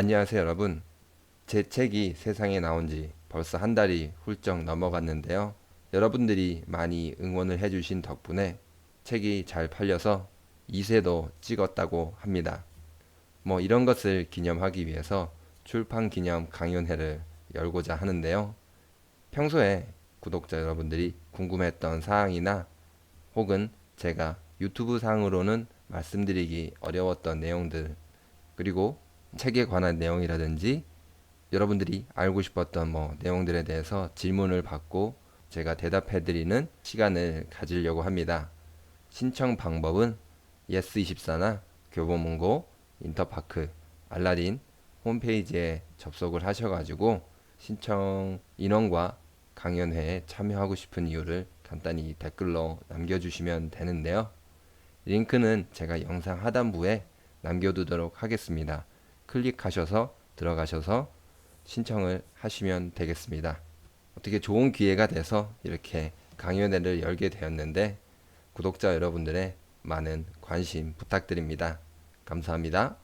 안녕하세요 여러분. 제 책이 세상에 나온 지 벌써 한 달이 훌쩍 넘어갔는데요. 여러분들이 많이 응원을 해주신 덕분에 책이 잘 팔려서 2세도 찍었다고 합니다. 뭐 이런 것을 기념하기 위해서 출판 기념 강연회를 열고자 하는데요. 평소에 구독자 여러분들이 궁금했던 사항이나 혹은 제가 유튜브 상으로는 말씀드리기 어려웠던 내용들 그리고 책에 관한 내용이라든지 여러분들이 알고 싶었던 뭐 내용들에 대해서 질문을 받고 제가 대답해 드리는 시간을 가지려고 합니다. 신청 방법은 예스24나 교보문고, 인터파크, 알라딘 홈페이지에 접속을 하셔가지고 신청 인원과 강연회에 참여하고 싶은 이유를 간단히 댓글로 남겨주시면 되는데요. 링크는 제가 영상 하단부에 남겨두도록 하겠습니다. 클릭하셔서 들어가셔서 신청을 하시면 되겠습니다. 어떻게 좋은 기회가 돼서 이렇게 강연회를 열게 되었는데 구독자 여러분들의 많은 관심 부탁드립니다. 감사합니다.